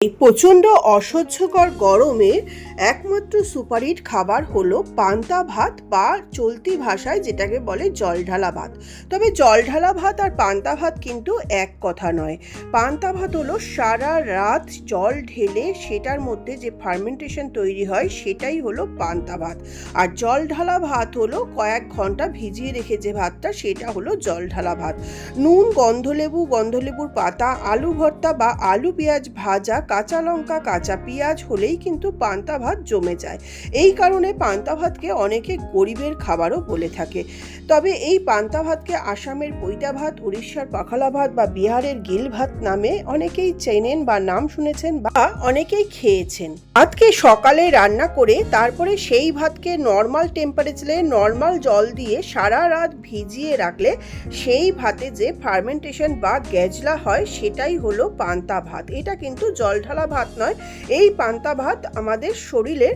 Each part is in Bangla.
এই প্রচণ্ড অসহ্যকর গরমে একমাত্র সুপারহিট খাবার হলো পান্তা ভাত বা চলতি ভাষায় যেটাকে বলে জল ঢালা ভাত। তবে জল ঢালা ভাত আর পান্তা ভাত কিন্তু এক কথা নয়। পান্তা ভাত হলো সারা রাত জল ঢেলে সেটার মধ্যে যে ফার্মেন্টেশন তৈরি হয় সেটাই হলো পান্তা ভাত। আর জল ঢালা ভাত হলো কয়েক ঘণ্টা ভিজিয়ে রেখে যে ভাতটা সেটা হলো জল ঢালা ভাত। নুন, গন্ধলেবু, গন্ধলেবুর পাতা, আলু ভর্তা বা আলু পেঁয়াজ ভাজা কাঁচা লঙ্কা, কাঁচা পেঁয়াজ হলেই কিন্তু পান্তা ভাত জমে যায়। এই কারণে পান্তা ভাতকে অনেকে গরিবের খাবারও বলে থাকে। তবে এই পান্তা ভাতকে আসামের পৈতা ভাত, উড়িষ্যার পাখালা ভাত বা বিহারের গিল ভাত নামে অনেকেই চেনেন বা নাম শুনেছেন বা অনেকেই খেয়েছেন। ভাতকে সকালে রান্না করে তারপরে সেই ভাতকে নর্মাল টেম্পারেচারে নর্মাল জল দিয়ে সারা রাত ভিজিয়ে রাখলে সেই ভাতে যে ফার্মেন্টেশন বা গ্যাজলা হয় সেটাই হলো পান্তা ভাত। এটা কিন্তু জল ঢালা ভাত নয়, এই পান্তা ভাত আমাদের শরীরে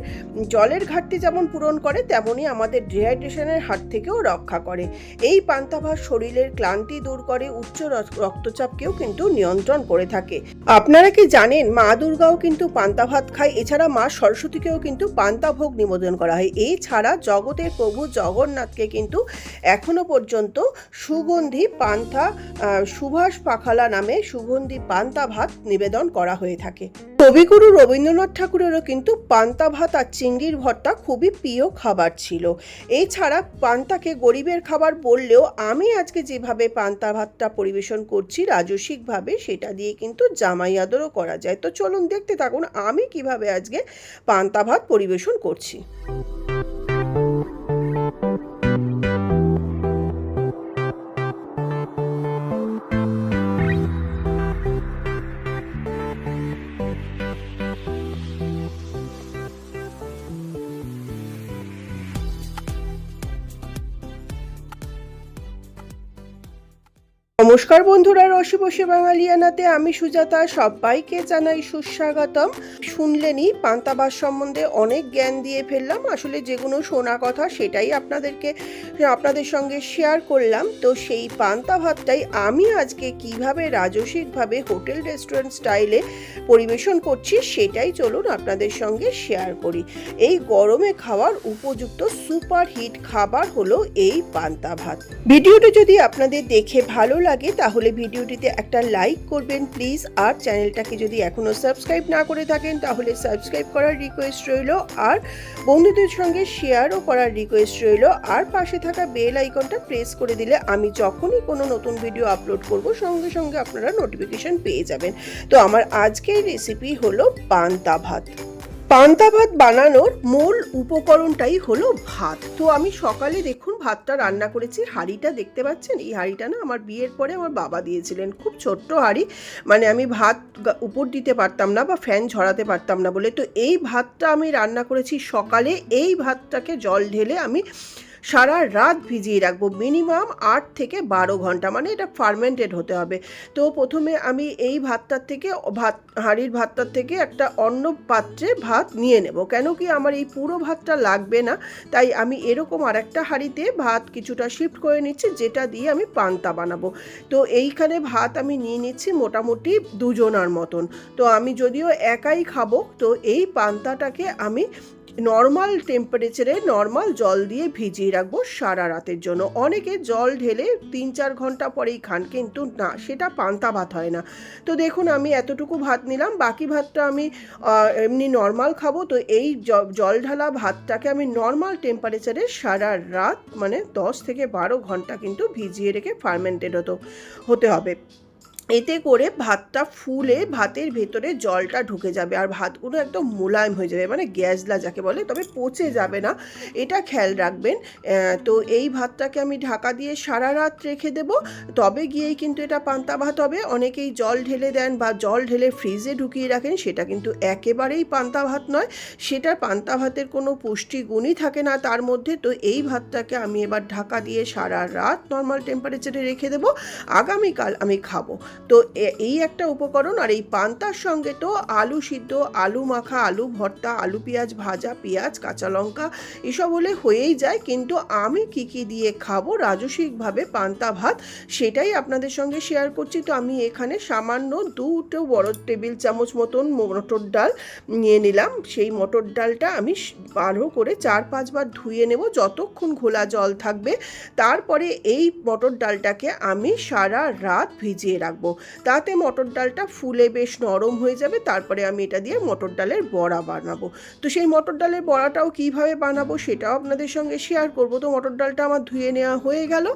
জলের ঘাটতি যেমন পূরণ করে, তেমনই আমাদের ডিহাইড্রেশনের হাত থেকেও রক্ষা করে। এই পান্তা ভাত শরীরের ক্লান্তি দূর করে, উচ্চ রক্তচাপকেও কিন্তু নিয়ন্ত্রণ করে থাকে। আপনারা কি জানেন, মা দুর্গাও কিন্তু পান্তা ভাত খায়, এছাড়া মা সরস্বতীকেও কিন্তু পান্তা ভোগ নিবেদন করা হয়। এছাড়া জগতের প্রভু জগন্নাথকে কিন্তু এখনও পর্যন্ত সুগন্ধি পান্তা সুভাষ পাখালা নামে সুগন্ধি পান্তা ভাত নিবেদন করা হয়ে থাকে। কবিগুরু রবীন্দ্রনাথ ঠাকুরেরও কিন্তু পান্তা ভাত আর চিংড়ির ভর্তা খুবই প্রিয় খাবার ছিল। এছাড়া পান্তাকে গরিবের খাবার বললেও আমি আজকে যেভাবে পান্তা ভাতটা পরিবেশন করছি রাজসিকভাবে সেটা দিয়ে কিন্তু জামাই আদরও করা যায়। তো চলুন দেখতে থাকুন আমি কীভাবে আজকে পান্তা ভাত পরিবেশন করছি। নমস্কার বন্ধুরা, রসি বসে বাঙালিয়ানাতে আমি সুজাতা, সবাইকে জানাই সুস্বাগতম। শুনলেনই পান্তাবাস সম্বন্ধে অনেক জ্ঞান দিয়ে ফেললাম। আসলে যেগুলো শোনা কথা সেটাই আপনাদেরকে, আপনাদের সঙ্গে শেয়ার করলাম। তো সেই পান্তা ভাতটাই আমি আজকে কীভাবে রাজসিকভাবে হোটেল রেস্টুরেন্ট স্টাইলে পরিবেশন করছি সেটাই চলুন আপনাদের সঙ্গে শেয়ার করি। এই গরমে খাওয়ার উপযুক্ত সুপার হিট খাবার হলো এই পান্তা ভাত। ভিডিওটি যদি আপনাদের দেখে ভালো লাগে তাহলে ভিডিওটিতে একটা লাইক করবেন প্লিজ আর চ্যানেলটাকে যদি এখনও সাবস্ক্রাইব না করে থাকেন, তাহলে সাবস্ক্রাইব করার রিকোয়েস্ট রইল। আর বন্ধুদের সঙ্গে শেয়ারও করার রিকোয়েস্ট রইল। আর পাশে থাকা বেল আইকনটা প্রেস করে দিলে আমি যখনই কোনো নতুন ভিডিও আপলোড করব, সঙ্গে সঙ্গে আপনারা নোটিফিকেশন পেয়ে যাবেন। তো আমার আজকের রেসিপি হলো পান্তা ভাত। পান্তা ভাত বানানোর মূল উপকরণটাই হলো ভাত। তো আমি সকালে দেখুন ভাতটা রান্না করেছি, হাঁড়িটা দেখতে পাচ্ছেন? এই হাঁড়িটা না আমার বিয়ের পরে আমার বাবা দিয়েছিলেন, খুব ছোট্ট হাঁড়ি। মানে আমি ভাত উপর দিতে পারতাম না বা ফ্যান ঝরাতে পারতাম না বলে। তো এই ভাতটা আমি রান্না করেছি সকালে, এই ভাতটাকে জল ঢেলে আমি সারা রাত ভিজিয়ে রাখব। মিনিমাম আট থেকে বারো ঘণ্টা মানে এটা ফার্মেন্টেড হতে হবে। তো প্রথমে আমি এই ভাতটার থেকে, ভাত, হাঁড়ির ভাতটার থেকে একটা অন্য পাত্রে ভাত নিয়ে নেব। কেন কি আমার এই পুরো ভাতটা লাগবে না, তাই আমি এরকম আর একটা হাঁড়িতে ভাত কিছুটা শিফট করে নিচ্ছি, যেটা দিয়ে আমি পান্তা বানাবো। তো এইখানে ভাত আমি নিয়ে নিচ্ছি মোটামুটি দুজনার মতন। তো আমি যদিও একাই খাব, তো এই পান্তাটাকে আমি নর্মাল টেম্পারেচারে নর্মাল জল দিয়ে ভিজিয়ে রাখব সারা রাতের জন্য। অনেকে জল ঢেলে তিন চার ঘণ্টা পরেই খান, কিন্তু না, সেটা পান্তা ভাত হয় না। তো দেখুন, আমি এতটুকু ভাত নিলাম, বাকি ভাতটা আমি এমনি নর্মাল খাব। তো এই জল ঢালা ভাতটাকে আমি নর্মাল টেম্পারেচারে সারা রাত মানে দশ থেকে বারো ঘণ্টা কিন্তু ভিজিয়ে রেখে ফার্মেন্টেড হতো, হতে হবে। এতে করে ভাতটা ফুলে ভাতের ভেতরে জলটা ঢুকে যাবে আর ভাতগুলো একদম মোলায়েম হয়ে যাবে মানে গ্যাসলা যাকে বলে, তবে পচে যাবে না। এটা খেয়াল রাখবেন। তো এই ভাতটাকে আমি ঢাকা দিয়ে সারা রাত রেখে দেব। তবে গিয়েই কিন্তু এটা পান্তা ভাত হবে। অনেকেই জল ঢেলে দেন বা জল ঢেলে ফ্রিজে ঢুকিয়ে রাখেন, সেটা কিন্তু একেবারেই পান্তা ভাত নয়। সেটা পান্তা ভাতের কোনো পুষ্টিগুণই থাকে না তার মধ্যে। তো এই ভাতটাকে আমি এবার ঢাকা দিয়ে সারা রাত নর্মাল টেম্পারেচারে রেখে দেবো। আগামীকাল আমি খাব। তো এই একটা উপকরণ আর এই পান্তার সঙ্গে তো আলু সিদ্ধ, আলু মাখা, আলু ভর্তা, আলু পেঁয়াজ ভাজা, পেঁয়াজ, কাঁচা লঙ্কা, এসব হলে হয়েই যায়। কিন্তু আমি কি কি দিয়ে খাব রাজসিকভাবে পান্তা ভাত, সেটাই আপনাদের সঙ্গে শেয়ার করছি। তো আমি এখানে সামান্য দুটো বড় টেবিল চামচ মতন মটর ডাল নিয়ে নিলাম। সেই মটর ডালটা আমি ভালো করে চার পাঁচবার ধুয়ে নেব। যতক্ষণ ঘোলা জল থাকবে, তারপরে এই মটর ডালটাকে আমি সারা রাত ভিজিয়ে রাখব। তাতে মটর ডালটা ফুলে বেশ নরম হয়ে যাবে, তারপরে আমি এটা দিয়ে মটর ডালের বড়া বানাবো। তো সেই মটর ডালের বড়াটাও কীভাবে বানাবো সেটাও আপনাদের সঙ্গে শেয়ার করব। তো মটর ডালটা আমার ধুয়ে নেওয়া হয়ে গেল।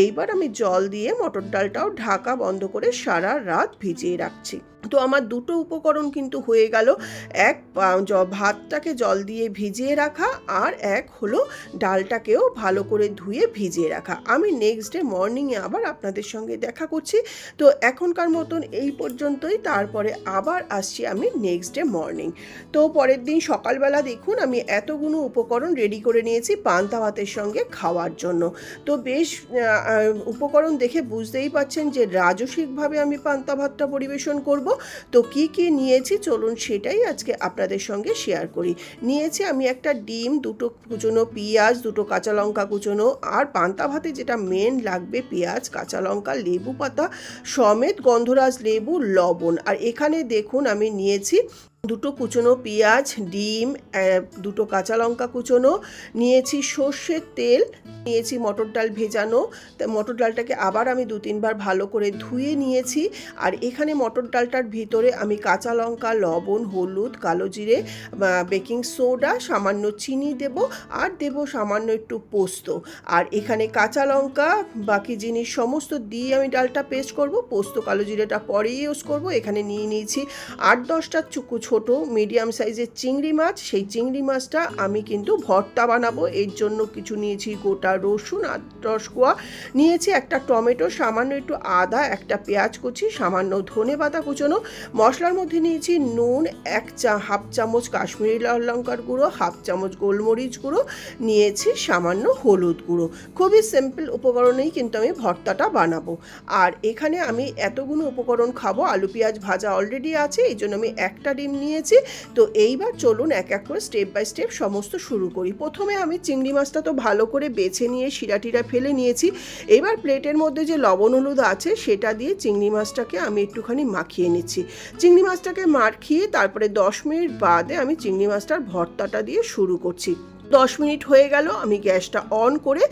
এইবার আমি জল দিয়ে মটর ডালটাও ঢাকা বন্ধ করে সারা রাত ভিজিয়ে রাখছি। তো আমার দুটো উপকরণ কিন্তু হয়ে গেল। এক ভাতটাকে জল দিয়ে ভিজিয়ে রাখা আর এক হলো ডালটাকেও ভালো করে ধুয়ে ভিজিয়ে রাখা। আমি নেক্সট ডে মর্নিংয়ে আবার আপনাদের সঙ্গে দেখা করছি। তো এখনকার মতন এই পর্যন্তই তারপরে আবার আসছি আমি নেক্সট ডে মর্নিং তো পরের দিন সকালবেলা দেখুন আমি এতগুলো উপকরণ রেডি করে নিয়েছি পান্তা ভাতের সঙ্গে খাওয়ার জন্য। তো বেশ উপকরণ দেখে বুঝতেই পাচ্ছেন যে রাজসিকভাবে আমি পান্তা ভাতটা পরিবেশন করব। তো কি কি নিয়েছি চলুন সেটাই আজকে আপনাদের সঙ্গে শেয়ার করি। নিয়েছি আমি একটা ডিম, দুটো কুচনো পেঁয়াজ, দুটো কাঁচা লঙ্কা কুচনো আর পান্তা ভাতে যেটা মেন লাগবে পেঁয়াজ, কাঁচা লঙ্কা, লেবু পাতা, সমেত গন্ধরাজ লেবু, লবণ। আর এখানে দেখুন আমি নিয়েছি দুটো কুচনো পেঁয়াজ, ডিম দুটো কাঁচা লঙ্কা কুচনো, নিয়েছি সর্ষের তেল, নিয়েছি মটর ডাল ভেজানো। মটর ডালটাকে আবার আমি দু তিনবার ভালো করে ধুয়ে নিয়েছি। আর এখানে মটর ডালটার ভিতরে আমি কাঁচা লঙ্কা, লবণ, হলুদ, কালো জিরে বেকিং সোডা, সামান্য চিনি দেব, আর দেব সামান্য একটু পোস্ত। আর এখানে কাঁচা লঙ্কা, বাকি জিনিস সমস্ত দিয়ে আমি ডালটা পেস্ট করব, পোস্ত, কালো জিরেটা পরে ইউজ করব। এখানে নিয়ে নিয়েছি আট দশটা চুকু ছোট মিডিয়াম সাইজের চিংড়ি মাছ। সেই চিংড়ি মাছটা আমি কিন্তু ভর্তা বানাবো। এর জন্য কিছু নিয়েছি গোটা রসুন আর দশ কোয়া নিয়েছি একটা টমেটো, সামান্য একটু আদা, একটা পেঁয়াজ কুচি, সামান্য ধনে পাতা কুচোনো। মশলার মধ্যে নিয়েছি নুন, এক চা, হাফ চামচ কাশ্মীরি লাল লঙ্কার গুঁড়ো, হাফ চামচ গোলমরিচ গুঁড়ো। নিয়েছি সামান্য হলুদ গুঁড়ো। খুবই সিম্পল উপকরণেই কিন্তু আমি ভর্তাটা বানাবো। আর এখানে আমি এতগুলো উপকরণ খাব। আলু, পেঁয়াজ ভাজা অলরেডি আছে। এই জন্য আমি একটা ডিম নিয়েছি। তো এইবার চলুন এক এক করে স্টেপ বাই স্টেপ সমস্ত শুরু করি। প্রথমে আমি চিংড়ি মাছটা তো ভালো করে বেছে নিয়ে শিরাটিরা ফেলে নিয়েছি। এবার প্লেটের মধ্যে যে লবণ হলুদ আছে, সেটা দিয়ে চিংড়ি মাছটাকে আমি একটুখানি মাখিয়ে নিচ্ছি। চিংড়ি মাছটাকে মাখিয়ে তারপরে দশ মিনিট বাদে আমি চিংড়ি মাছটার ভর্তাটা দিয়ে শুরু করছি। দশ মিনিট হয়ে গেল, আমি গ্যাসটা অন করে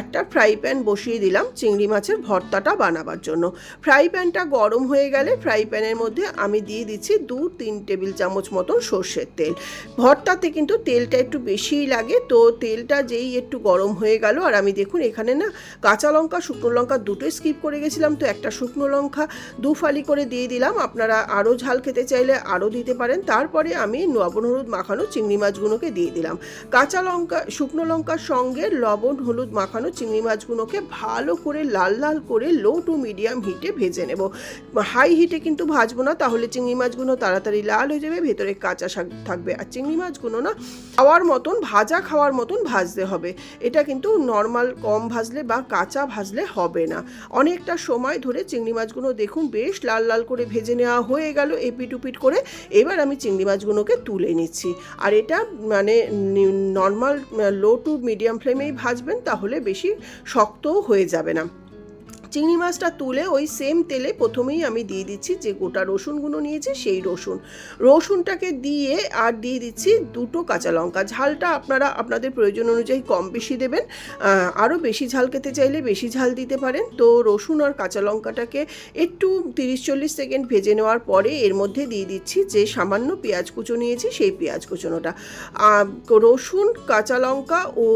একটা ফ্রাই প্যান বসিয়ে দিলাম চিংড়ি মাছের ভর্তাটা বানাবার জন্য। ফ্রাই প্যানটা গরম হয়ে গেলে ফ্রাই প্যানের মধ্যে আমি দিয়ে দিচ্ছি দু, তিন টেবিল চামচ মতন সর্ষের তেল। ভর্তাতে কিন্তু তেলটা একটু বেশিই লাগে, তো তেলটা যেই একটু গরম হয়ে গেল, আর আমি দেখুন এখানে না কাঁচা লঙ্কা, শুকনো লঙ্কা দুটোই স্কিপ করে গেছিলাম, তো একটা শুকনো লঙ্কা দু ফালি করে দিয়ে দিলাম, আপনারা আরও ঝাল খেতে চাইলে আরও দিতে পারেন। তারপরে আমি লবণ, হলুদ মাখানো চিংড়ি মাছগুলোকে দিয়ে দিলাম। কাঁচা লঙ্কা, শুকনো লঙ্কার সঙ্গে লবণ, হলুদ মাখানো চিংড়ি মাছগুলোকে ভালো করে লাল লাল করে লো টু মিডিয়াম হিটে ভেজে নেব। হাই হিটে কিন্তু ভাজবো না, তাহলে চিংড়ি মাছগুলো তাড়াতাড়ি লাল হয়ে যাবে, ভেতরে কাঁচা শাক থাকবে। আর চিংড়ি মাছগুলো না খাওয়ার মতন, ভাজা খাওয়ার মতন ভাজতে হবে। এটা কিন্তু নর্মাল কম ভাজলে বা কাঁচা ভাজলে হবে না। অনেকটা সময় ধরে চিংড়ি মাছগুলো দেখুন বেশ লাল লাল করে ভেজে নেওয়া হয়ে গেল এপিট উপিট করে। এবার আমি চিংড়ি মাছগুলোকে তুলে নিচ্ছি। আর এটা মানে নর্মাল লো টু মিডিয়াম ফ্লেমেই ভাজবেন তাহলে বেশি শক্তও হয়ে যাবে না। চিংড়ি মাছটা তুলে ওই সেম তেলে প্রথমেই আমি দিয়ে দিচ্ছি যে গোটা রসুনগুলো নিয়েছি, সেই রসুন। রসুনটাকে দিয়ে আর দিয়ে দিচ্ছি দুটো কাঁচা লঙ্কা। ঝালটা আপনারা আপনাদের প্রয়োজন অনুযায়ী কম বেশি দেবেন আরও বেশি ঝাল খেতে চাইলে বেশি ঝাল দিতে পারেন। তো রসুন আর কাঁচা লঙ্কাটাকে একটু তিরিশ চল্লিশ সেকেন্ড ভেজে নেওয়ার পরে এর মধ্যে দিয়ে দিচ্ছি যে সামান্য পেঁয়াজ কুচো নিয়েছি, সেই পেঁয়াজ কুচোনোটা। রসুন, কাঁচা লঙ্কা ও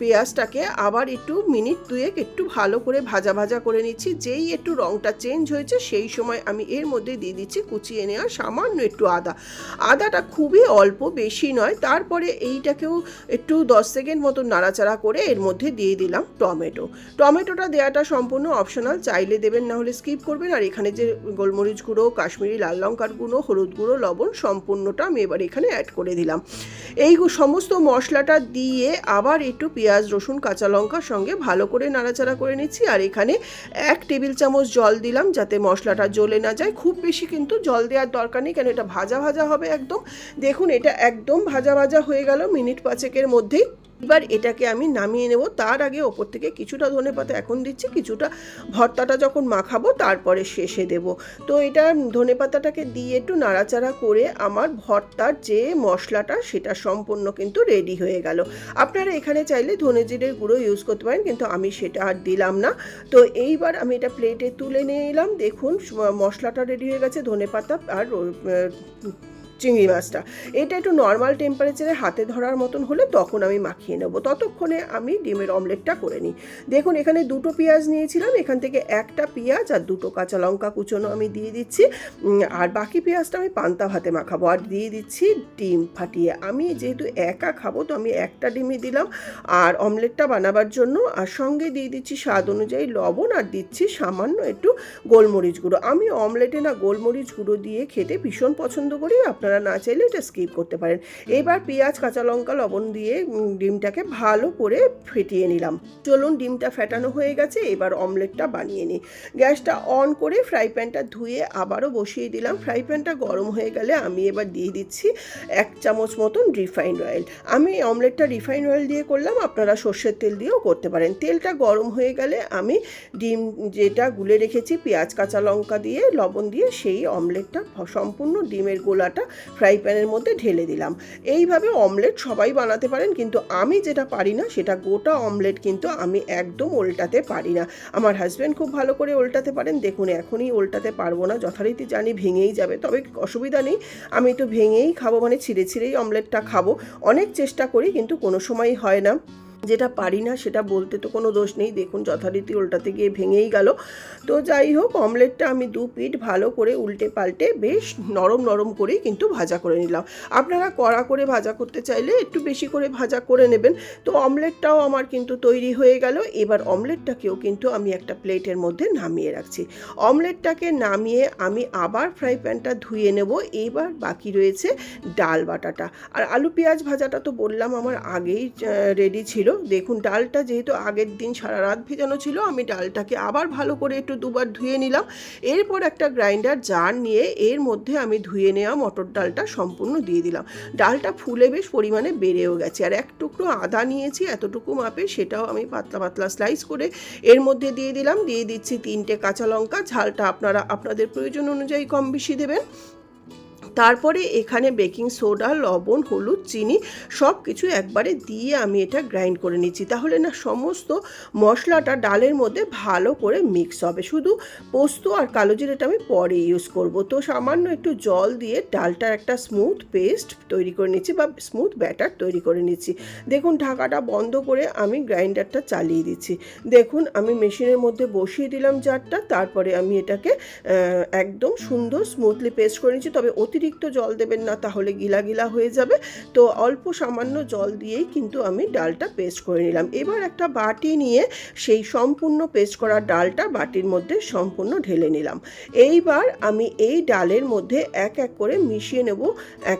পেঁয়াজটাকে আবার একটু মিনিট দুয়েক একটু ভালো করে ভাজা ভাজা করে নিচ্ছি, যেই একটু রঙটা চেঞ্জ হয়েছে, সেই সময় আমি এর মধ্যে দিয়ে দিচ্ছি কুচিয়ে নেওয়া সামান্য একটু আদা। আদাটা খুবই অল্প, বেশি নয়। তারপরে এইটাকেও একটু দশ সেকেন্ড মতো নাড়াচাড়া করে এর মধ্যে দিয়ে দিলাম টমেটো। টমেটোটা দেওয়াটা সম্পূর্ণ অপশনাল চাইলে দেবেন না হলে স্কিপ করবেন। আর এখানে যে গোলমরিচ গুঁড়ো, কাশ্মীরি লাল লঙ্কার গুঁড়ো, হলুদ গুঁড়ো, লবণ সম্পূর্ণটা আমি এবার এখানে অ্যাড করে দিলাম। এই সমস্ত মশলাটা দিয়ে আবার একটু পেঁয়াজ, রসুন, কাঁচা লঙ্কার সঙ্গে ভালো করে নাড়াচাড়া করে নিচ্ছি। আর এখানে এক টেবিল চামচ জল দিলাম যাতে মশলাটা জ্বলে না যায়। খুব বেশি কিন্তু জল দেওয়ার দরকার নেই, কেন এটা ভাজা ভাজা হবে একদম। দেখুন, এটা একদম ভাজা ভাজা হয়ে গেল, মিনিট পাঁচেকের মধ্যেই। এবার এটাকে আমি নামিয়ে নেব। তার আগে ওপর থেকে কিছুটা ধনে পাতা এখন দিচ্ছি, কিছুটা ভর্তাটা যখন মাখাবো তারপরে শেষে দেব। তো এটা ধনে পাতাটাকে দিয়ে একটু নাড়াচাড়া করে আমার ভর্তার যে মশলাটা সেটা সম্পূর্ণ কিন্তু রেডি হয়ে গেল। আপনারা এখানে চাইলে ধনে জিরের গুঁড়ো ইউজ করতে পারেন, কিন্তু আমি সেটা আর দিলাম না। তো এইবার আমি এটা প্লেটে তুলে নিয়ে এলাম। দেখুন মশলাটা রেডি হয়ে গেছে, ধনে পাতা আর চিংড়ি মাছটা। এটা একটু নর্মাল টেম্পারেচারে হাতে ধরার মতন হলে তখন আমি মাখিয়ে নেব। ততক্ষণে আমি ডিমের অমলেটটা করে নিই। দেখুন, এখানে দুটো পেঁয়াজ নিয়েছিলাম, এখান থেকে একটা পেঁয়াজ আর দুটো কাঁচা লঙ্কা কুচোনো আমি দিয়ে দিচ্ছি। আর বাকি পেঁয়াজটা আমি পান্তা ভাতে মাখাবো আর দিয়ে দিচ্ছি ডিম ফাটিয়ে। আমি যেহেতু একা খাব, তো আমি একটা ডিমই দিলাম। আর অমলেটটা বানাবার জন্য আর সঙ্গে দিয়ে দিচ্ছি স্বাদ অনুযায়ী লবণ আর দিচ্ছি সামান্য একটু গোলমরিচ গুঁড়ো। আমি অমলেটে না গোলমরিচ গুঁড়ো দিয়ে খেতে ভীষণ পছন্দ করি। আপনারা না চাইলে এটা স্কিপ করতে পারেন। এবার পেঁয়াজ, কাঁচা লঙ্কা, লবণ দিয়ে ডিমটাকে ভালো করে ফেটিয়ে নিলাম। চলুন ডিমটা ফেটানো হয়ে গেছে, এবার অমলেটটা বানিয়ে নিই। গ্যাসটা অন করে ফ্রাই প্যানটা ধুয়ে আবারও বসিয়ে দিলাম। ফ্রাই প্যানটা গরম হয়ে গেলে আমি এবার দিয়ে দিচ্ছি এক চামচ মতন রিফাইন্ড অয়েল আমি অমলেটটা রিফাইন্ড অয়েল দিয়ে করলাম, আপনারা সর্ষের তেল দিয়েও করতে পারেন। তেলটা গরম হয়ে গেলে আমি ডিম যেটা গুলে রেখেছি, পেঁয়াজ, কাঁচা লঙ্কা দিয়ে, লবণ দিয়ে, সেই অমলেটটা, সম্পূর্ণ ডিমের গোলাটা ফ্রাই প্যানের মধ্যে ঢেলে দিলাম। এইভাবে অমলেট সবাই বানাতে পারেন, কিন্তু আমি যেটা পারি না, সেটা গোটা অমলেট কিন্তু আমি একদম উল্টাতে পারি না। আমার হাজব্যান্ড খুব ভালো করে উল্টাতে পারেন। দেখুন, এখনই উল্টাতে পারব না। যথারীতি জানি ভেঙেই যাবে, তবে অসুবিধা নেই। আমি তো ভেঙেই খাব মানে ছিঁড়ে ছিঁড়েই অমলেটটা খাব। অনেক চেষ্টা করি, কিন্তু কোনো সময়ই হয় না। যেটা পারি না সেটা বলতে তো কোনো দোষ নেই। দেখুন যথারীতি উল্টাতে গিয়ে ভেঙেই গেল। তো যাই হোক, অমলেটটা আমি দু পিঠ ভালো করে উল্টে পাল্টে বেশ নরম নরম করেই কিন্তু ভাজা করে নিলাম। আপনারা কড়া করে ভাজা করতে চাইলে একটু বেশি করে ভাজা করে নেবেন। তো অমলেটটাও আমার কিন্তু তৈরি হয়ে গেল। এবার অমলেটটাকেও কিন্তু আমি একটা প্লেটের মধ্যে নামিয়ে রাখছি। অমলেটটাকে নামিয়ে আমি আবার ফ্রাই প্যানটা ধুয়ে নেব। এইবার বাকি রয়েছে ডাল বাটাটা। আর আলু পেঁয়াজ ভাজাটা তো বললাম আমার আগেই রেডি ছিল। দেখুন, ডালটা যেহেতু আগের দিন সারা রাত ভেজানো ছিল, আমি ডালটাকে আবার ভালো করে একটু দুবার ধুয়ে নিলাম। এরপর একটা গ্রাইন্ডার জার নিয়ে এর মধ্যে আমি ধুয়ে নেওয়া মটর ডালটা সম্পূর্ণ দিয়ে দিলাম। ডালটা ফুলে বেশ পরিমাণে বেড়েও গেছে, আর এক টুকরো আদা নিয়েছি, এতটুকু মাপে সেটাও আমি পাতলা পাতলা স্লাইস করে এর মধ্যে দিয়ে দিলাম। দিয়ে দিচ্ছি তিনটে কাঁচা লঙ্কা, ঝালটা আপনারা, আপনাদের প্রয়োজন অনুযায়ী কম বেশি দেবেন। তারপরে এখানে বেকিং সোডা, লবণ, হলুদ, চিনি সব কিছু একবারে দিয়ে আমি এটা গ্রাইন্ড করে নিচ্ছি। তাহলে না সমস্ত মশলাটা ডালের মধ্যে ভালো করে মিক্স হবে। শুধু পোস্ত আর কালো জিরেটা আমি পরে ইউজ করব। তো সামান্য একটু জল দিয়ে ডালটার একটা স্মুথ পেস্ট তৈরি করে নিচ্ছি বা স্মুথ ব্যাটার তৈরি করে নিচ্ছি। দেখুন ঢাকাটা বন্ধ করে আমি গ্রাইন্ডারটা চালিয়ে দিচ্ছি। দেখুন আমি মেশিনের মধ্যে বসিয়ে দিলাম জারটা, তারপরে আমি এটাকে একদম সুন্দর স্মুথলি পেস্ট করে নিচ্ছি। তবে অতিরিক্ত জল দেবেন না, তাহলে গিলা গিলা হয়ে যাবে। তো অল্প সামান্য জল দিয়েই কিন্তু আমি ডালটা পেস্ট করে নিলাম। এবার একটা বাটি নিয়ে সেই সম্পূর্ণ পেস্ট করা ডালটা বাটির মধ্যে সম্পূর্ণ ঢেলে নিলাম। এইবার আমি এই ডালের মধ্যে এক এক করে মিশিয়ে নেব এক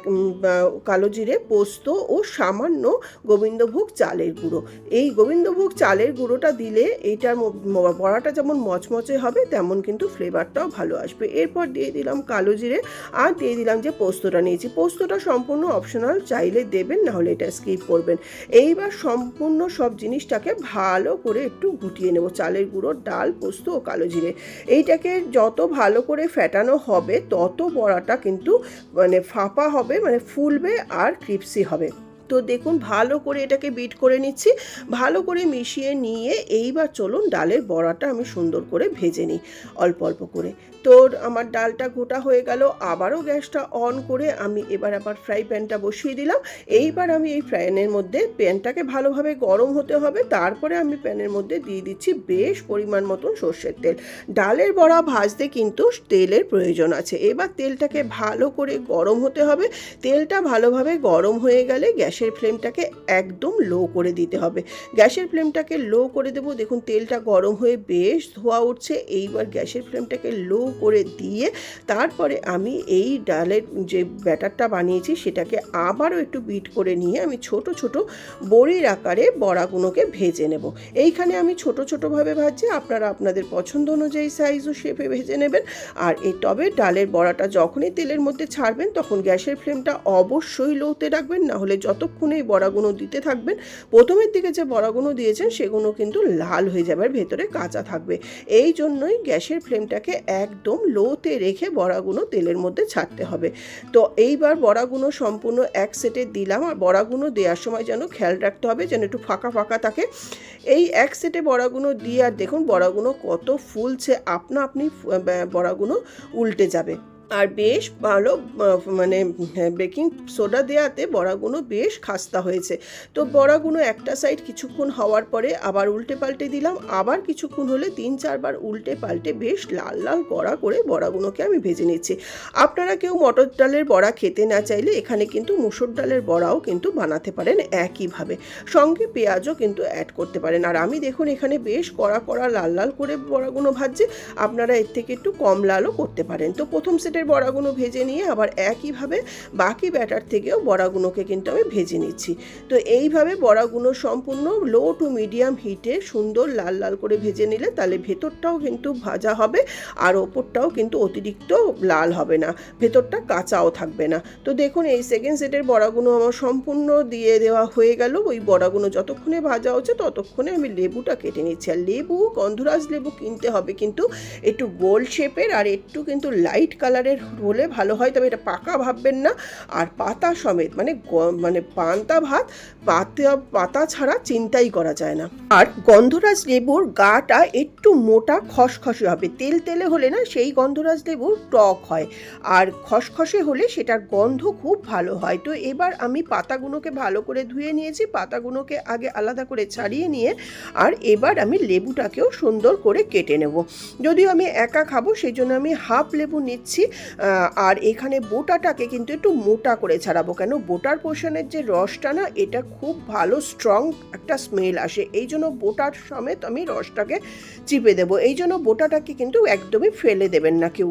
কালো জিরে, পোস্ত ও সামান্য গোবিন্দভোগ চালের গুঁড়ো। এই গোবিন্দভোগ চালের গুঁড়োটা দিলে ম- বড়াটা যেমন মচমচে হবে, তেমন কিন্তু ফ্লেভারটাও ভালো আসবে। এরপর দিয়ে দিলাম কালো জিরে আর দিয়ে দিলাম যে পোস্তটা নিয়েছি। পোস্তটা সম্পূর্ণ অপশনাল চাইলে দেবেন না হলে এটা স্কিপ করবেন। এইবার সম্পূর্ণ সব জিনিসটাকে ভালো করে একটু গুটিয়ে নেব। চালের গুঁড়ো, ডাল, পোস্ত ও কালো জিরে। এইটাকে যত ভালো করে ফেটানো হবে, তত বড়াটা কিন্তু মানে ফাঁপা হবে মানে ফুলবে আর ক্রিপসি হবে। তো দেখুন, ভালো করে এটাকে বিট করে নিচ্ছি। ভালো করে মিশিয়ে নিয়ে এইবার চলুন ডালের বড়াটা আমি সুন্দর করে ভেজে নিই, অল্প অল্প করে। তো আমার ডালটা গোটা হয়ে গেল, আবারও গ্যাসটা অন করে আমি এবার আবার ফ্রাই প্যানটা বসিয়ে দিলাম। এইবার আমি এই প্যানের মধ্যে প্যানটাকে ভালোভাবে গরম হতে হবে, তারপরে আমি প্যানের মধ্যে দিয়ে দিচ্ছি বেশ পরিমাণ মতন সর্ষের তেল। ডালের বড়া ভাজতে কিন্তু তেলের প্রয়োজন আছে, এবার তেলটাকে ভালো করে গরম হতে হবে। তেলটা ভালোভাবে গরম হয়ে গেলে গ্যাসের ফ্লেমটাকে একদম লো করে দিতে হবে। গ্যাসের ফ্লেমটাকে লো করে দেবো, দেখুন তেলটা গরম হয়ে বেশ ধোয়া উঠছে, এইবার গ্যাসের ফ্লেমটাকে লো করে দিয়ে তারপরে আমি এই ডালের যে ব্যাটারটা বানিয়েছি সেটাকে আবারও একটু বিট করে নিয়ে আমি ছোট ছোট বড়ির আকারে বড়াগুলোকে ভেজে নেব। এইখানে আমি ছোট ছোটোভাবে ভাজছি, আপনারা আপনাদের পছন্দ অনুযায়ী সাইজ ও শেপে ভেজে নেবেন। আর এই তবে ডালের বড়াটা যখনই তেলের মধ্যে ছাড়বেন, তখন গ্যাসের ফ্লেমটা অবশ্যই লোতে রাখবেন না হলে যতক্ষণ এই বড়াগুলো দিতে থাকবেন, প্রথমের দিকে যে বড়াগুলো দিয়েছেন সেগুলো কিন্তু লাল হয়ে যাবে আর ভেতরে কাঁচা থাকবে। এই জন্যই গ্যাসের ফ্লেমটাকে একদম লোতে রেখে বড়াগুলো তেলের মধ্যে ছাড়তে হবে। তো এইবার বড়াগুলো সম্পূর্ণ এক সেটে দিলাম আর বড়াগুলো দেওয়ার সময় যেন খেয়াল রাখতে হবে, যেন একটু ফাঁকা ফাঁকা থাকে। এই এক সেটে বড়াগুলো দিয়ে আর দেখুন বড়াগুলো কত ফুলছে, আপনা আপনি বড়াগুলো উল্টে যাবে। আর বেশ ভালো মানে বেকিং সোডা দেওয়াতে বড়াগুলো বেশ খাস্তা হয়েছে। তো বড়াগুলো একটা সাইড কিছুক্ষণ হওয়ার পরে আবার উল্টে পাল্টে দিলাম। আবার কিছুক্ষণ হলে তিন চারবার উল্টে পাল্টে বেশ লাল লাল বড়া করে বড়াগুলোকে আমি ভেজে নিচ্ছি। আপনারা কেউ মটর ডালের বড়া খেতে না চাইলে এখানে কিন্তু মুসুর ডালের বড়াও কিন্তু বানাতে পারেন একইভাবে। সঙ্গে পেঁয়াজও কিন্তু অ্যাড করতে পারেন। আর আমি দেখুন এখানে বেশ কড়া কড়া লাল লাল করে বড়াগুলো ভাজছে। আপনারা এর থেকে একটু কম লালও করতে পারেন। তো প্রথম সেটের বড়াগুলো ভেজে নিয়ে আবার একইভাবে বাকি ব্যাটার থেকেও বড়াগুলোকে কিন্তু আমি ভেজে নিচ্ছি। তো এইভাবে বড়াগুলো সম্পূর্ণ লো টু মিডিয়াম হিটে সুন্দর লাল লাল করে ভেজে নিলে তাহলে ভেতরটাও কিন্তু ভাজা হবে আর ওপরটাও কিন্তু অতিরিক্ত লাল হবে না, ভেতরটা কাঁচাও থাকবে না। তো দেখুন এই সেকেন্ড সেটের বড়াগুলো আমার সম্পূর্ণ দিয়ে দেওয়া হয়ে গেল। ওই বড়াগুলো যতক্ষণে ভাজা হচ্ছে ততক্ষণে আমি লেবুটা কেটে নিচ্ছি। আর লেবু, গন্ধরাজ লেবু কিনতে হবে কিন্তু একটু গোল শেপের আর একটু কিন্তু লাইট কালারের হলে ভালো হয়, তবে এটা পাকা ভাববেন না। আর পাতা সমেত মানে মানে পান্তা ভাত, পাতা পাতা ছাড়া চিন্তাই করা যায় না। আর গন্ধরাজ লেবুর গাটা একটু মোটা, খসখসে হবে। তেল তেলে হলে না সেই গন্ধরাজ লেবু টক হয়। আর খসখসে হলে সেটার গন্ধ খুব ভালো হয়। তো এবার আমি পাতাগুলোকে ভালো করে ধুয়ে নিয়েছি পাতাগুলোকে আগে আলাদা করে ছাড়িয়ে নিয়ে, আর এবার আমি লেবুটাকেও সুন্দর করে কেটে নেব। যদিও আমি একা খাব, সেই জন্য আমি হাফ লেবু নিচ্ছি। আর এখানে বোটাটাকে কিন্তু একটু মোটা করে ছাড়াবো। কেন? বোটার পোর্শনের যে রসটা না, এটা খুব ভালো স্ট্রং একটা স্মেল আসে। এই জন্য বোটার সমেত আমি রসটাকে চিপে দেবো। এই জন্য বোটাটাকে কিন্তু একদমই ফেলে দেবেন না কেউ।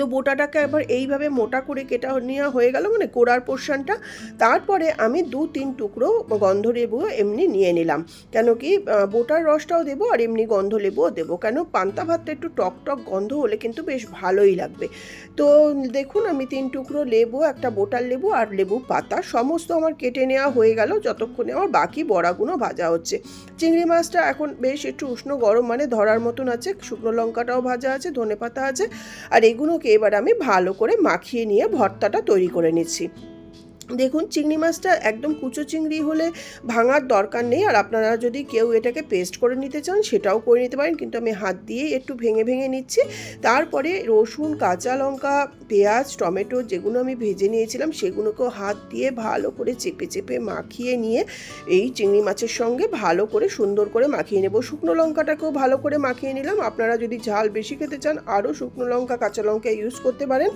তো বোটাটাকে আবার এইভাবে মোটা করে কেটা নেওয়া হয়ে গেল মানে কোড়ার পোর্শনটা। তারপরে আমি দু তিন টুকরো গন্ধ লেবু এমনি নিয়ে নিলাম। কেন কি বোটার রসটাও দেবো আর এমনি গন্ধ লেবুও দেবো। কেন, পান্তা ভাতটা একটু টক টক গন্ধ হলে কিন্তু বেশ ভালোই লাগবে। তো দেখুন, আমি তিন টুকরো লেবু, একটা বোটার লেবু আর লেবু পাতা সমস্ত আমার কেটে নেওয়া হয়ে গেল, যতক্ষণে আমার বাকি বড়াগুলো ভাজা হচ্ছে। চিংড়ি মাছটা এখন বেশ একটু উষ্ণ গরম মানে ধরার মতন আছে, শুকনো লঙ্কাটাও ভাজা আছে ধনে পাতা আছে। আর এগুলোকে এবার আমি ভালো করে মাখিয়ে নিয়ে ভর্তাটা তৈরি করে নিচ্ছি। দেখুন, চিংড়ি মাছটা একদম কুচো চিংড়ি হলে ভাঙার দরকার নেই। আর আপনারা যদি কেউ এটাকে পেস্ট করে নিতে চান, সেটাও করে নিতে পারেন। কিন্তু আমি হাত দিয়ে একটু ভেঙে ভেঙে নিচ্ছি। তারপরে রসুন, কাঁচা লঙ্কা, পেঁয়াজ, টমেটো যেগুলো আমি ভেজে নিয়েছিলাম, সেগুলোকেও হাত দিয়ে ভালো করে চেপে চেপে মাখিয়ে নিয়ে এই চিংড়ি মাছের সঙ্গে ভালো করে সুন্দর করে মাখিয়ে নেব। শুকনো লঙ্কাটাকেও ভালো করে মাখিয়ে নিলাম। আপনারা যদি ঝাল বেশি খেতে চান, আরও শুকনো লঙ্কা, কাঁচা লঙ্কা ইউজ করতে পারেন।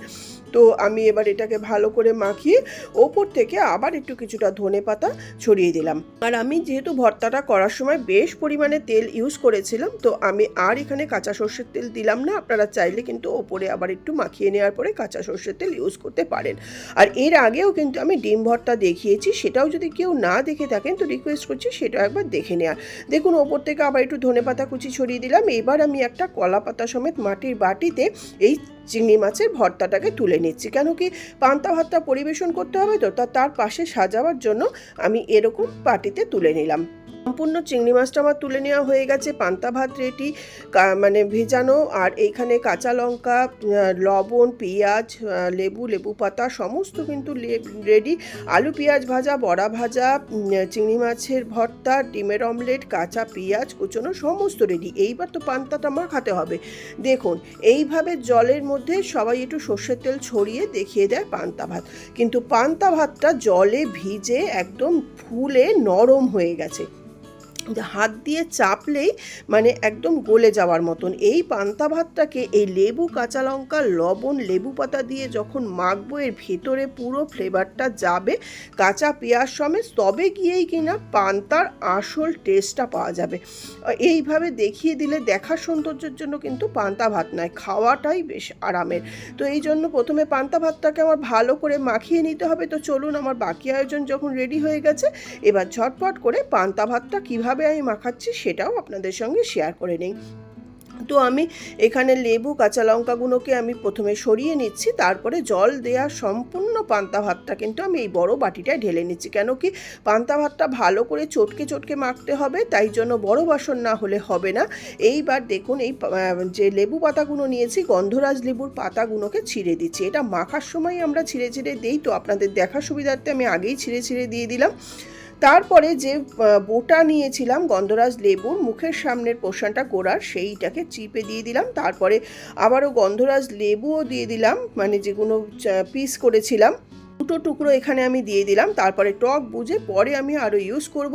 তো আমি এবার এটাকে ভালো করে মাখিয়ে ওপর থেকে আবার একটু কিছুটা ধনে পাতা ছড়িয়ে দিলাম। আর আমি যেহেতু ভর্তাটা করার সময় বেশ পরিমাণে তেল ইউজ করেছিলাম, তো আমি আর এখানে কাঁচা সর্ষের তেল দিলাম না। আপনারা চাইলে কিন্তু ওপরে আবার একটু মাখিয়ে নেওয়ার পরে কাঁচা সর্ষের তেল ইউজ করতে পারেন। আর এর আগেও কিন্তু আমি ডিম ভর্তা দেখিয়েছি, সেটাও যদি কেউ না দেখে থাকেন, তো রিকোয়েস্ট করছি সেটাও একবার দেখে নেওয়ার। দেখুন, ওপর থেকে আবার একটু ধনে পাতা কুচি ছড়িয়ে দিলাম। এবার আমি একটা কলা পাতা সমেত মাটির বাটিতে এই চিংড়ি মাছের ভর্তাটাকে তুলে নিচ্ছি। কেন কি পান্তা ভাতটা পরিবেশন করতে হবে তো তার পাশে সাজাবার জন্য আমি এরকম পাটিতে তুলে নিলাম। সম্পূর্ণ চিংড়ি মাছটা আমার তুলে নেওয়া হয়ে গেছে, পান্তা ভাত রেডি মানে ভেজানো, আর এইখানে কাঁচা লঙ্কা লবণ, পেঁয়াজ লেবু লেবু পাতা, সমস্ত কিন্তু রেডি। আলু, পেঁয়াজ ভাজা, বড়া ভাজা চিংড়ি মাছের ভর্তা, ডিমের অমলেট, কাঁচা পেঁয়াজ, কুচনো, সমস্ত রেডি। এইবার তো পান্তাটা আমার খাতে হবে। দেখুন, এইভাবে জলের মধ্যে সবাই একটু সর্ষের তেল ছড়িয়ে দেখিয়ে দেয় পান্তা ভাত। কিন্তু পান্তা ভাতটা জলে ভিজে একদম ফুলে নরম হয়ে গেছে। হাত দিয়ে চাপলেই মানে একদম গলে যাওয়ার মতন। এই পান্তা ভাতটাকে, এই লেবু, কাঁচা লঙ্কা, লবণ, লেবু পাতা দিয়ে যখন মাখবো, এর ভেতরে পুরো ফ্লেভারটা যাবে কাঁচা পেঁয়াজ সমেত, তবে গিয়েই কিনা পান্তার আসল টেস্টটা পাওয়া যাবে। এইভাবে দেখিয়ে দিলে দেখার সৌন্দর্যের জন্য কিন্তু পান্তা ভাত নয়, খাওয়াটাই বেশ আরামের। তো এই জন্য প্রথমে পান্তা ভাতটাকে আমার ভালো করে মাখিয়ে নিতে হবে। তো চলুন, আমার বাকি আয়োজন যখন রেডি হয়ে গেছে, এবার ঝটপট করে পান্তা ভাতটা কীভাবে আমি মাখাচ্ছি সেটাও আপনাদের সঙ্গে শেয়ার করে নিই। তো আমি এখানে লেবু, কাঁচা লঙ্কাগুলোকে আমি প্রথমে সরিয়ে নিচ্ছি, তারপরে জল দেওয়া সম্পূর্ণ পান্তা ভাতটা কিন্তু আমি এই বড় বাটিটায় ঢেলে নিচ্ছি। কেন কি পান্তা ভাতটা ভালো করে চটকে চটকে মাখতে হবে, তাই জন্য বড় বাসন না হলে হবে না। এইবার দেখুন এই যে লেবু পাতাগুলো নিয়েছি, গন্ধরাজ লেবুর পাতাগুলোকে ছিঁড়ে দিচ্ছি। এটা মাখার সময় আমরা ছিঁড়ে ছিঁড়ে দিই, তো আপনাদের দেখার সুবিধার্থে আমি আগেই ছিঁড়ে ছিঁড়ে দিয়ে দিলাম। তারপরে যে বোটা নিয়েছিলাম, গন্ধরাজ লেবুর, মুখের সামনের পোষণটা গোড়ার, সেইটাকে চিপে দিয়ে দিলাম। তারপরে আবারও গন্ধরাজ লেবুও দিয়ে দিলাম মানে যেগুলো পিস করেছিলাম। দুটো টুকরো এখানে আমি দিয়ে দিলাম, তারপরে টক বুঝে পরে আমি আরও ইউজ করব।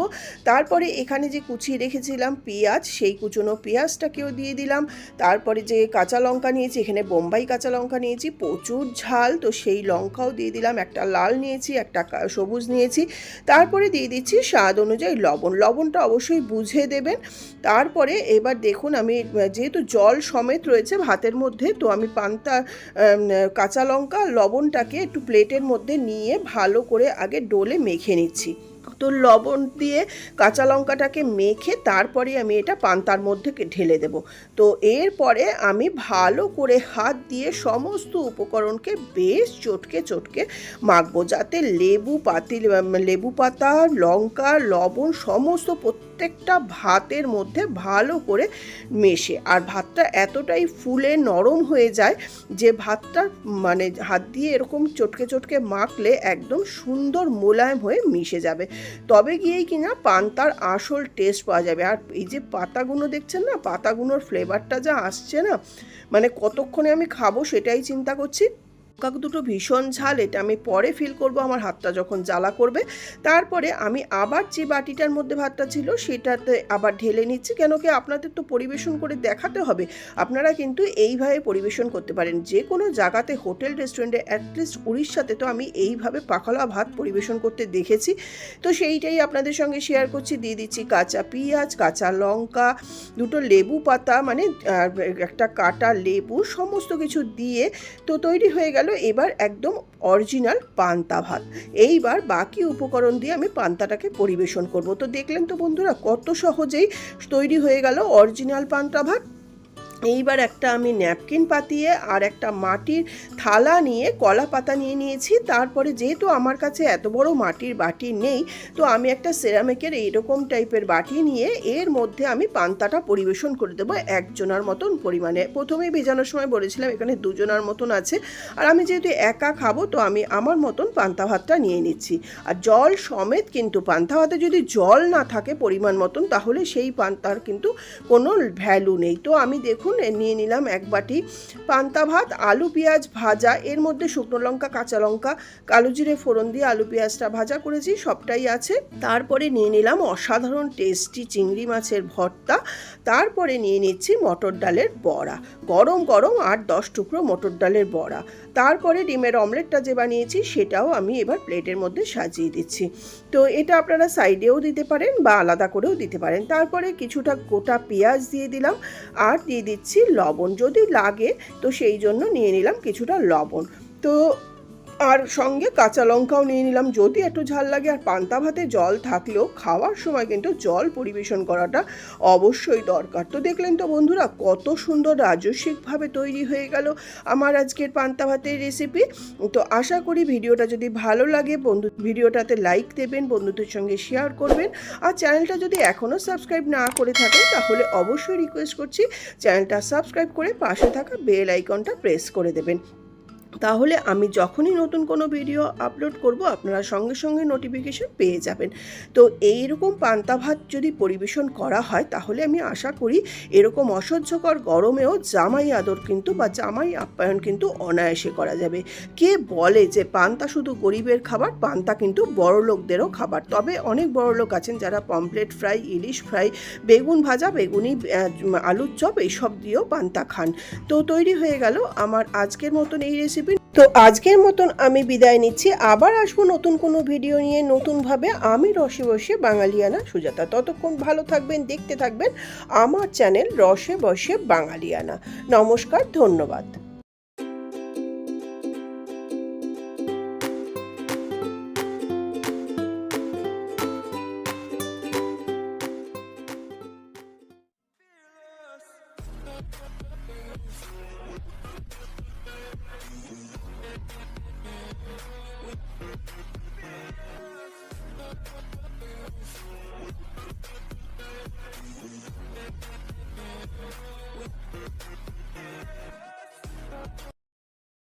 তারপরে এখানে যে কুচিয়ে রেখেছিলাম পেঁয়াজ, সেই কুচনো পেঁয়াজটাকেও দিয়ে দিলাম। তারপরে যে কাঁচা লঙ্কা নিয়েছি, এখানে বোম্বাই কাঁচা লঙ্কা নিয়েছি, প্রচুর ঝাল, তো সেই লঙ্কাও দিয়ে দিলাম। একটা লাল নিয়েছি, একটা সবুজ নিয়েছি। তারপরে দিয়ে দিচ্ছি স্বাদ অনুযায়ী লবণ। লবণটা অবশ্যই বুঝে দেবেন। তারপরে এবার দেখুন আমি, যেহেতু জল সমেত রয়েছে ভাতের মধ্যে, তো আমি পান্তা কাঁচা লঙ্কা, লবণটাকে একটু প্লেটের মধ্যে নিয়ে ভালো করে আগে ডোলে মেখে নিচ্ছি। তো লবণ দিয়ে কাঁচা লঙ্কাটাকে মেখে তারপরে আমি এটা পান্তার মধ্যে ঢেলে দেব। তো এরপরে আমি ভালো করে হাত দিয়ে সমস্ত উপকরণকে বেশ চটকে চটকে মাখবো। যাতে লেবু পাতি লেবু পাতা, লঙ্কা, লবণ সমস্ত প্রত্যেকটা ভাতের মধ্যে ভালো করে মেশে। আর ভাতটা এতটাই ফুলে নরম হয়ে যায় যে ভাতটা মানে হাত দিয়ে এরকম চটকে চটকে মাখলে একদম সুন্দর মোলায়েম হয়ে মিশে যাবে। তবে গিয়েই কিনা পান্তার আসল টেস্ট পাওয়া যাবে। আর এই যে পাতাগুলো দেখছেন না? পাতাগুলোর ফ্লেভারটা যা আসছে না? মানে কতক্ষণে আমি খাব সেটাই চিন্তা করছি। কাক দুটো ভীষণ ঝাল, এটা আমি পরে ফিল করব, আমার হাতটা যখন জ্বালা করবে। তারপরে আমি আবার যে বাটিটার মধ্যে ভাতটা ছিল, সেটাতে আবার ঢেলে নিচ্ছি। কেন কি আপনাদের তো পরিবেশন করে দেখাতে হবে। আপনারা কিন্তু এইভাবে পরিবেশন করতে পারেন। যে কোনো জায়গাতে হোটেল রেস্টুরেন্টে অ্যাটলিস্ট উড়িষ্যাতে তো আমি এইভাবে পাখালা ভাত পরিবেশন করতে দেখেছি। তো সেইটাই আপনাদের সঙ্গে শেয়ার করছি। দিয়ে দিচ্ছি কাঁচা পেঁয়াজ, কাঁচা লঙ্কা, দুটো লেবু পাতা মানে একটা কাটা লেবু, সমস্ত কিছু দিয়ে তো তৈরি হয়ে গেল। এবার একদম অরিজিনাল পান্তা ভাত। এইবার বাকি উপকরণ দিয়ে আমি পান্তাটাকে পরিবেশন করব। তো দেখলেন তো বন্ধুরা, কত সহজেই তৈরি হয়ে গেল অরিজিনাল পান্তা ভাত। এইবার একটা আমি ন্যাপকিন পাতিয়ে আর একটা মাটির থালা নিয়ে কলা পাতা নিয়ে নিয়েছি। তারপরে যেহেতু আমার কাছে এত বড় মাটির বাটি নেই, তো আমি একটা সেরামিকের এইরকম টাইপের বাটি নিয়ে এর মধ্যে আমি পান্তাটা পরিবেশন করে দেবো একজনার মতন পরিমাণে। প্রথমেই ভেজানোর সময় বলেছিলাম এখানে দুজনার মতন আছে। আর আমি যেহেতু একা খাব, তো আমি আমার মতন পান্তা ভাতটা নিয়ে নিচ্ছি। আর জল সমেত কিন্তু পান্তা ভাতে যদি জল না থাকে পরিমাণ মতন, তাহলে সেই পান্তার কিন্তু কোনো ভ্যালু নেই। তো আমি দেখুন নিয়ে নিলাম এক বাটি পান্তা ভাত, আলু, পেঁয়াজ ভাজা, এর মধ্যে শুকনো লঙ্কা, কাঁচা লঙ্কা, কালো জিরে ফোড়ন দিয়ে আলু, পেঁয়াজটা ভাজা করেছি, সবটাই আছে। তারপরে নিয়ে নিলাম অসাধারণ টেস্টি চিংড়ি মাছের ভর্তা। তারপরে নিয়ে নিচ্ছি মটর ডালের বড়া, গরম গরম আর দশ টুকরো মটর ডালের বড়া। তারপরে ডিমের অমলেটটা যে বানিয়েছি, সেটাও আমি এবার প্লেটের মধ্যে সাজিয়ে দিচ্ছি। তো এটা আপনারা সাইডেও দিতে পারেন বা আলাদা করেও দিতে পারেন। তারপরে কিছুটা গোটা পেঁয়াজ দিয়ে দিলাম আর দিয়ে দিচ্ছি লবণ। যদি লাগে, তো সেই জন্য নিয়ে নিলাম কিছুটা লবণ। তো আর সঙ্গে কাঁচা লঙ্কাও নিয়ে নিলাম। যদি একটু ঝাল লাগে আর পান্তা ভাতে জল থাকলেও খাওয়ার সময় কিন্তু জল পরিবেশন করাটা অবশ্যই দরকার। তো দেখলেন তো বন্ধুরা, কত সুন্দর রাজস্বিকভাবে তৈরি হয়ে গেল আমার আজকের পান্তা ভাতের রেসিপি তো আশা করি ভিডিওটা যদি ভালো লাগে, বন্ধু ভিডিওটাতে লাইক দেবেন, বন্ধুদের সঙ্গে শেয়ার করবেন। আর চ্যানেলটা যদি এখনও সাবস্ক্রাইব না করে থাকেন, তাহলে অবশ্যই রিকোয়েস্ট করছি চ্যানেলটা সাবস্ক্রাইব করে পাশে থাকা বেল আইকনটা প্রেস করে দেবেন। তাহলে আমি যখনই নতুন কোনো ভিডিও আপলোড করব, আপনারা সঙ্গে সঙ্গে নোটিফিকেশন পেয়ে যাবেন। তো এই রকম পান্তা ভাত যদি পরিবেশন করা হয়, তাহলে আমি আশা করি এরকম অসহ্যকর গরমেও জামাই আদর কিন্তু বা জামাই আপ্যায়ন কিন্তু অনায়াসে করা যাবে। কে বলে যে পান্তা শুধু গরিবের খাবার, পান্তা কিন্তু বড় লোকদেরও খাবার। তবে অনেক বড় লোক আছেন যারা পমপ্লেট ফ্রাই, ইলিশ ফ্রাই, বেগুন ভাজা, বেগুনি আলুর চপ, এইসব দিয়েও পান্তা খান। তো তৈরি হয়ে গেল আমার আজকের মতন এই রেসিপি তো আজকের মতন আমি বিদায় নিচ্ছি। আবার আসব নতুন কোনো ভিডিও নিয়ে। নতুনভাবে আমি রসে বসে বাঙালিয়ানা সুজাতা। ততক্ষণ ভালো থাকবেন, দেখতে থাকবেন আমার চ্যানেল রসে বসে বাঙালিয়ানা। নমস্কার, ধন্যবাদ।